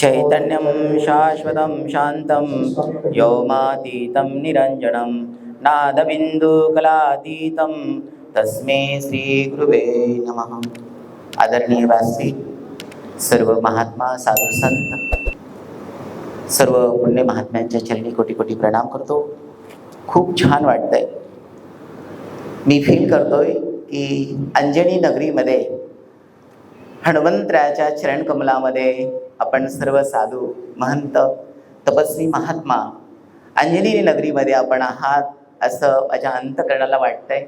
चैतन्यं शाश्वतं शान्तं व्योमातीतं निरञ्जनं नादबिन्दुकलातीतं। तस्मै श्रीगुरुवे नमः। आदरणीय व्यासपीठ सर्व महात्मा साधू संत सर्व पुण्य महात्म्यांच्या चरणी कोटी कोटी प्रणाम करतो। खूप छान वाटतंय। मी फील करतोय की अंजनी नगरीमध्ये हनुमंतराच्या चरणकमलामध्ये आपण सर्व साधू महंत तपस्वी महात्मा अंजनी नगरीमध्ये आपण आहात असं माझ्या अंतकरणाला वाटतंय.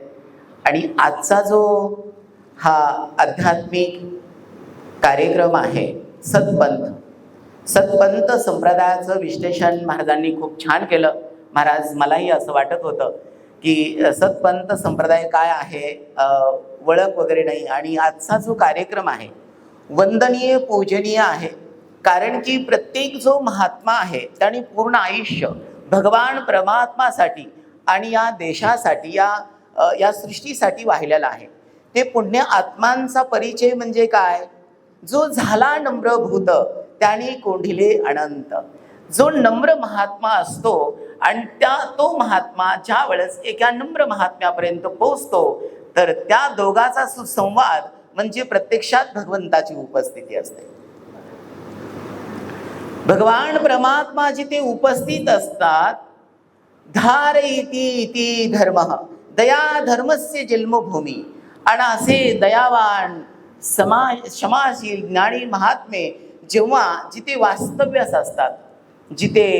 आणि आजचा जो हा आध्यात्मिक कार्यक्रम आहे सत्पंथ. सतपंथ संप्रदायाचं विश्लेषण महाराजांनी खूप छान केलं. महाराज मलाही असं वाटत होतं की सतपंथ संप्रदाय काय आहे वळख ओळख वगैरे नाही. आणि आजचा जो कार्यक्रम आहे वंदनीय पूजनीय आहे. कारण की प्रत्येक जो महात्मा आहे त्याने पूर्ण आयुष्य भगवान परमात्मासाठी आणि या देशासाठी या या सृष्टीसाठी वाहिलेला आहे. ते पुण्य आत्मांचा परिचय म्हणजे काय? जो झाला नम्रभूत त्याने कोंढिले अनंत. जो नम्र महात्मा असतो आणि त्या तो महात्मा ज्या वेळेस एका नम्र महात्म्यापर्यंत पोहोचतो तर त्या दोघाचा सुसंवाद म्हणजे प्रत्यक्षात भगवंताची उपस्थिती असते. भगवान परमात्मा जिथे उपस्थित असतात धार इति इति धर्म दया धर्मस्य जन्मभूमी. आणि असे दयावान समा क्षमाशील ज्ञानी महात्मे जेव्हा जिथे वास्तव्यास असतात जिथे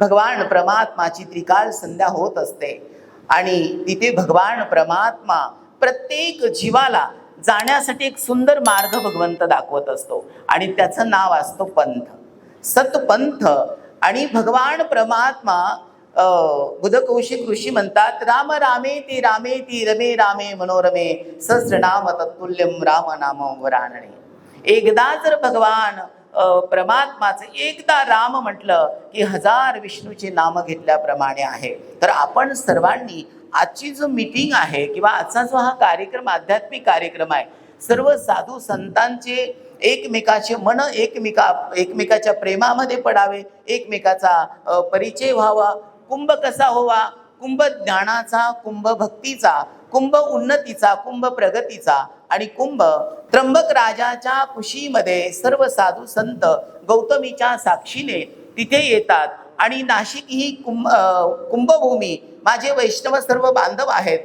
भगवान परमात्माची त्रिकाल संध्या होत असते आणि तिथे भगवान परमात्मा प्रत्येक जीवाला जाण्यासाठी एक सुंदर मार्ग भगवंत दाखवत असतो. आणि त्याचं नाव असतो पंथ. सतपंथ आणि भगवान परमात्मा अ, बुधकौशिक ऋषी म्हणतात राम रामे ती रामे ती रमे रामे मनोरमे सहस्रनाम तत्तुल्यम राम नाम वराणणे एकदा जर भगवान अ, परमात्माचं एकदा राम म्हटलं की हजार विष्णूचे नाम घेतल्याप्रमाणे आहे. तर आपण सर्वांनी आजची जो मीटिंग आहे किंवा आजचा जो हा कार्यक्रम आध्यात्मिक कार्यक्रम आहे सर्व साधू संतांचे एकमेकाचे मन एकमेका एकमेकाच्या प्रेमामध्ये पडावे एकमेकाचा परिचय व्हावा. कुंभ कसा व्हावा? कुंभ ज्ञानाचा कुंभ भक्तीचा कुंभ उन्नतीचा कुंभ प्रगतीचा आणि कुंभ त्र्यंबक राजाच्या कुशीमध्ये सर्व साधू संत गौतमीच्या साक्षीने तिथे येतात. आणि नाशिक ही कुंभ कुंभभूमी माझे वैष्णव सर्व बांधव आहेत.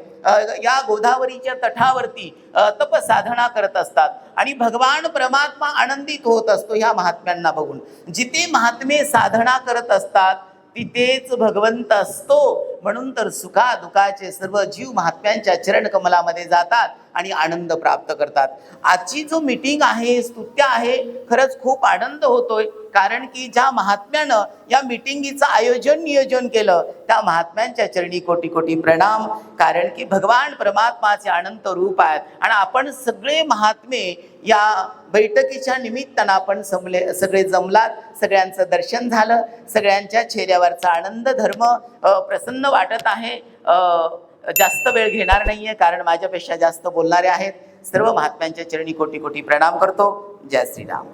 या गोदावरीच्या तटावरती तपसाधना तप साधना करत असतात. आणि भगवान परमात्मा आनंदित होत असतो ह्या महात्म्यांना बघून. जिथे महात्मे साधना करत असतात तिथेच भगवंत असतो. म्हणून तर सुखा दुखाचे सर्व जीव महात्म्यांच्या चरण कमलामध्ये जातात आणि आनंद प्राप्त करतात. आजची जो मीटिंग आहे स्तुत्य आहे खरंच खूप आनंद होतोय. कारण की ज्या महात्म्यानं या मिटिंगीचं आयोजन नियोजन केलं त्या महात्म्यांच्या चरणी कोटी कोटी प्रणाम. कारण की भगवान परमात्माचे अनंत रूप आहेत. आणि आपण सगळे महात्मे या बैठकीच्या निमित्तानं आपण समले सगळे जमलात. सगळ्यांचं दर्शन झालं. सगळ्यांच्या चेहऱ्यावरचा आनंद धर्म प्रसन्न वाटत आहे. जास्त वेळ घेणार नाहीये कारण माझ्यापेक्षा जास्त बोलणारे आहेत. सर्व महात्म्यांच्या चरणी कोटी कोटी प्रणाम करतो. जय श्रीराम.